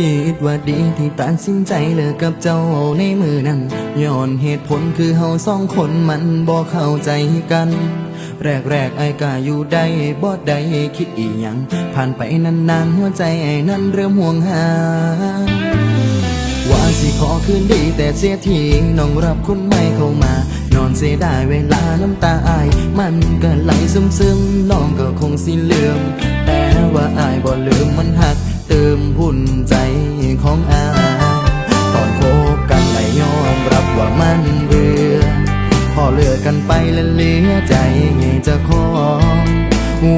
คิดว่าดีที่ตัดสินใจเลิกกับเจ้าในมือนั้นย้อนเหตุผลคือเฮาสองคนมันบ่เข้าใจกัน แรกแรกไอ้ก็อยู่ได้บ่ได้คิดอีหยัง ผ่านไปนานๆหัวใจไอ้นั้นเริ่มห่วงหาว่าสิขอคืนดีแต่เสียทีน้องรับคนใหม่เข้ามา นอนเสียดายเวลาน้ำตาอาย มันก็ไหลซึมซึมๆน้องก็คงสิลืม แต่ว่าอายบ่ลืมมันหัก เติมพุ่นใจของอาตอนคบกันไม่ยอมรับว่ามันเบื่อ พอเลิกกันไปแล้วเหลือใจเจะของ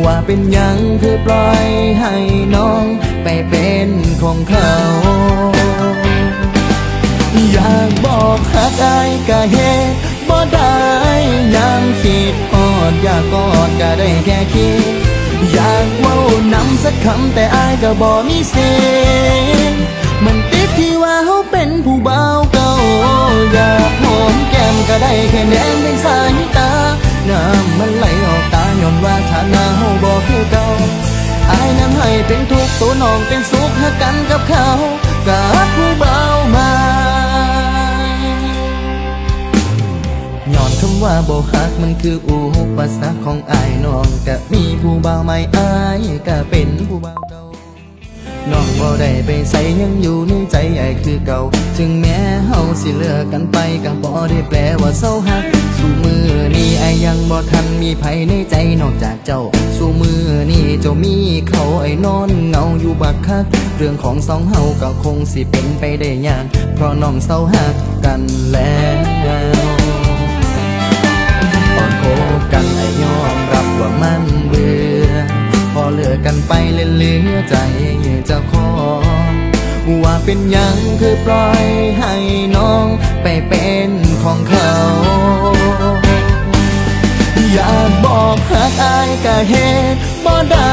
ว่าเป็นยังคือปล่อยให้น้องไปเป็นของเขาอยากบอกหักอายก็เหตุบ่ได้ยามคิดอดอยากกอดก็ได้แค่คิด อยากเว้านำสักคำแต่อายก็บ่มีเสียงมันติดที่ว่าเขาเป็นผู้เบาเก่าอยากหอมแก้มก็ได้แค่แนมในสายตา น้ำมันไหลออกตาย้อนว่าฐานะเฮาบ่คือเก่าอายนั้นให้เป็นทุกตัวน้องเป็นสุขหักกันกับเขากับผู้เบา ว่าบ่ฮักมันคืออุปสรรคของอายน้องก็มีผู้บ่าวใหม่อายก็เป็นผู้บ่าวเก่าน้องบ่ได้ไปใส่ยังอยู่ในใจไอ้คือเก่า ถึงแม้เฮาสิเลิกกันไปก็บ่ได้แปลว่าเศร้าหักสู่มือนี้ไอยังบ่ทันมีไผในใจนอกจากเจ้า สู่มือนี้เจ้ามีเขาไอ้นอนเงาอยู่บักคัก เรื่องของสองเฮาก็คงสิเป็นไปได้ยากเพราะน้องเศร้าหักกันแล้ว กันไอ้ยอมรับว่ามันเบื่อ พอเลิกกันไปเลยเหลือใจเจ้าของว่าเป็นยังคือปล่อยให้น้องไปเป็นของเขา อยากบอกหักอายก็เหตุบ่ได้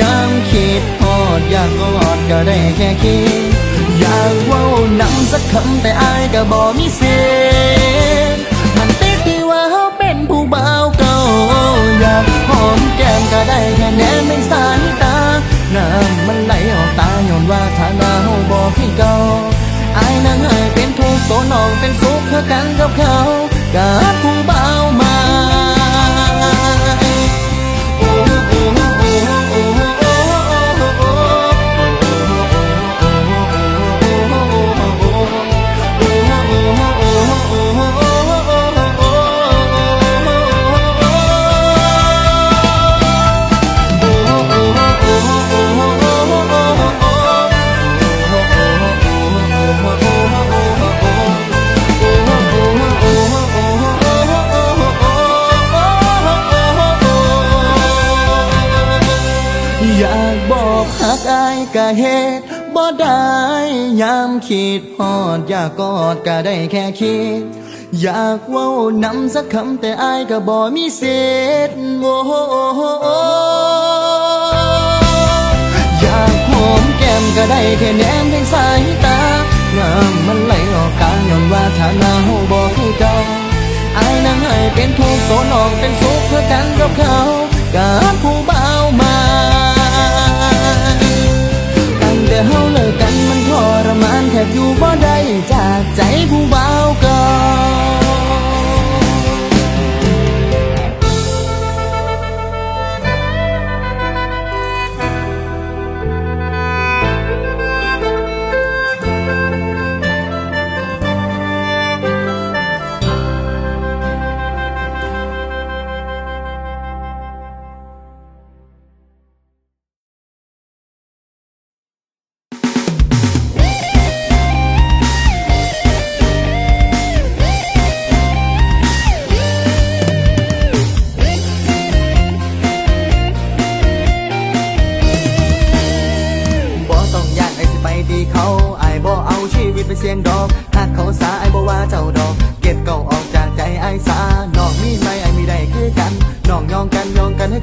ยามคิดฮอดอยากกอดก็ได้แค่คิด อยากว้านำสักคำแต่อายก็บ่มีเสีย ได้แค่แนมในสายตา น้ำมันไหลออกตาย้อนว่าฐานะเฮาบ่คือเก่าอายนั่งให้เป็นทุกข์ตัวน้องเป็นสุขเพื่อกันกับเขา ก็เหตุบ่ได้ยามคิดฮอดอยากกอดก็ได้แค่คิด อยากเว้านำสักคำแต่อายก็บ่มีเศษโอ้โอยากหอมแก้มก็ได้แค่แนมเพียงสายตาน้ำมันไหลออกกลางย้อนว่าฐานะเฮาบ่คือเก่าอายนั่งให้เป็นทุกข์ตัวน้องเป็นสุขเพื่อกันกับเขากับผู้เบามา เฮาเลิกกันมันทรมานแทบอยู่บ่ได้จากใจ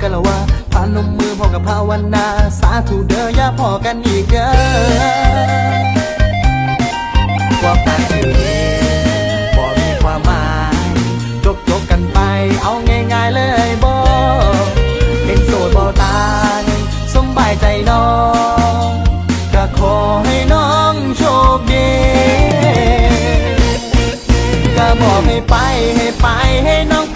ันละว่าพาลงมือพร้อกับภาวนา สาธุเดอย่าพอกันอีกเด้อว่าปากอยู่อกบ่มีความหมายจบจบกันไปเอาง่ายๆเลยบ่เป็นโสดบ่ตายสมบายใจน้องก็ขอให้น้องโชคดีก็บอกให้ไปให้ไปให้น้อง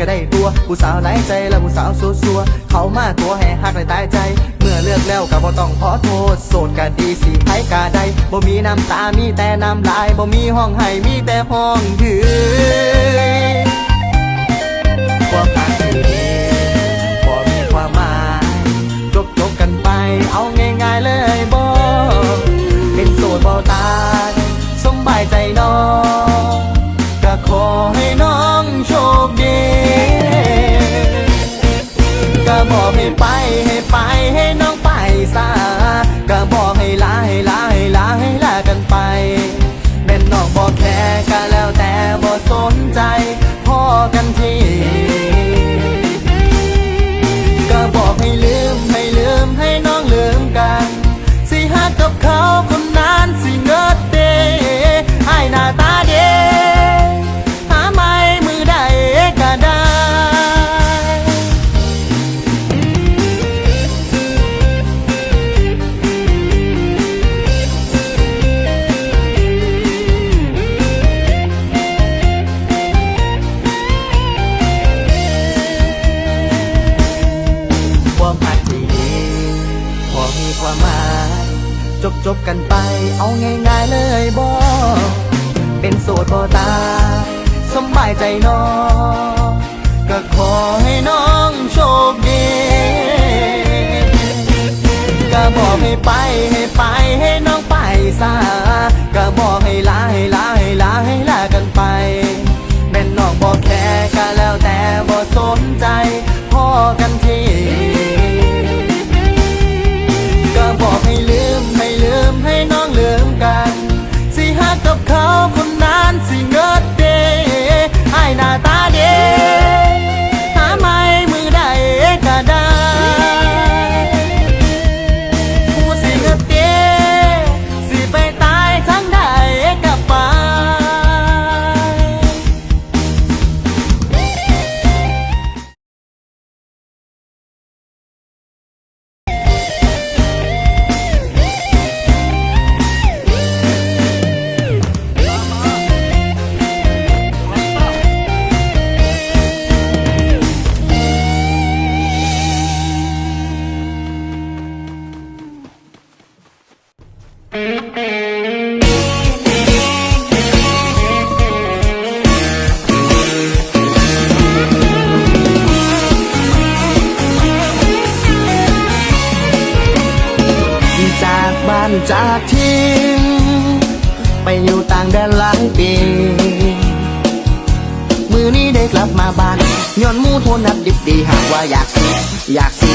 ก็ได้ตัวผู้สาวไหนใจและผู้สาวซัวซัวเขามาตัวแห่หักในตายใจ เมื่อเลือกแล้วก็บ่ต้องขอโทษ โสดก็ดีสิไผกาได้บ่มีน้ำตามีแต่น้ำลายบ่มีห้องให้มีแต่ห้องถือความรักที่ดีบ่ ไปให้ไปให้น้องไปซะก็บอกให้ลาให้ลาให้ลาให้ลากันไปแม่นน้องบอกแค่ มีความหมาย จบจบกันไป เอาง่ายๆเลยบอเป็นโสดบ่ตาสบายใจน้องก็ขอให้น้องโชคดีก็บอกให้ไปให้ไปให้น้องไปซะก็บอกให้ลาให้ลาให้ลาให้ลากันไป ปี มือนี้ได้กลับมาบ้านย้อนมูโทนนัดดิบดีหากว่าอยากสิอยากสิ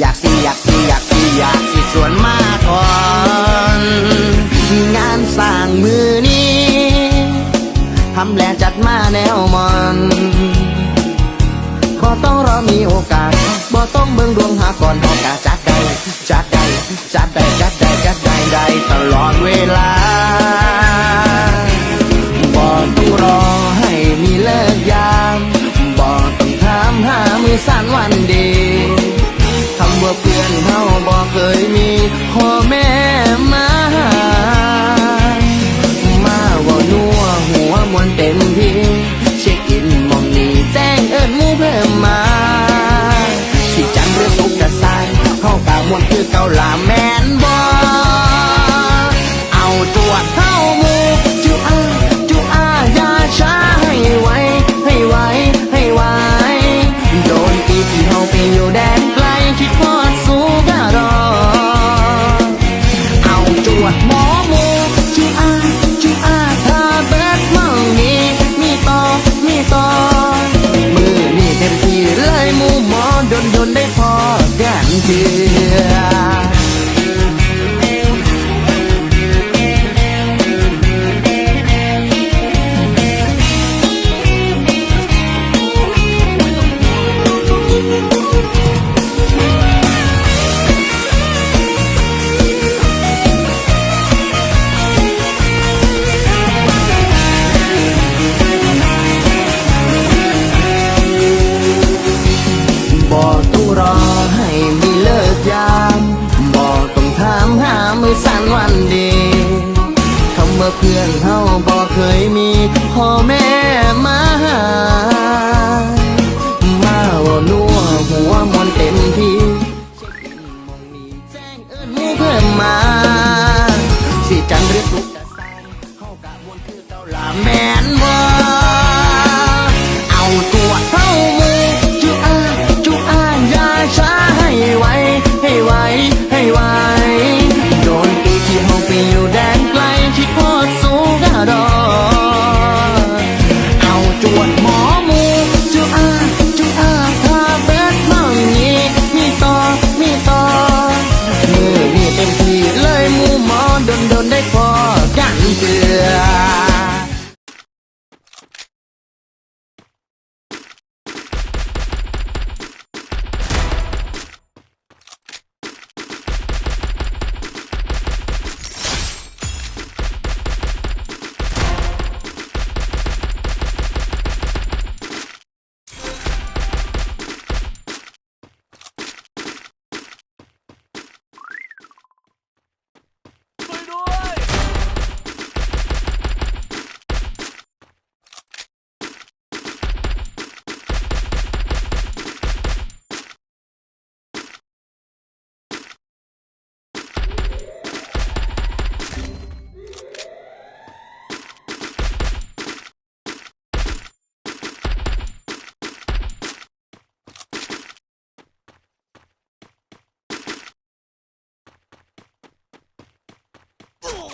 อยากสิอยากสิอยากสิอยากสิสวนมาก่อนงานสร้างมือนี้ทำแลจัดมาแนวมอนบ่ต้องรอมีโอกาสบ่ต้องเบิ่งดวงหาก่อนหอกาจ พ่อแม่มามาว่านัวหัวมวนเต็มที่เช็คอินมองนี้แจ้งเอิญมู่เพิ่มมา สิจันทร์หรือสุกระสายเข้ากามวนคือเกาลาแม่ หมอหมูจูอาจูอาถ้าเบิดมั่งมีมีต่อมีต่อมือนี่เต็มที่เลยหมูหมอดนดนได้พอกันเ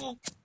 Bye.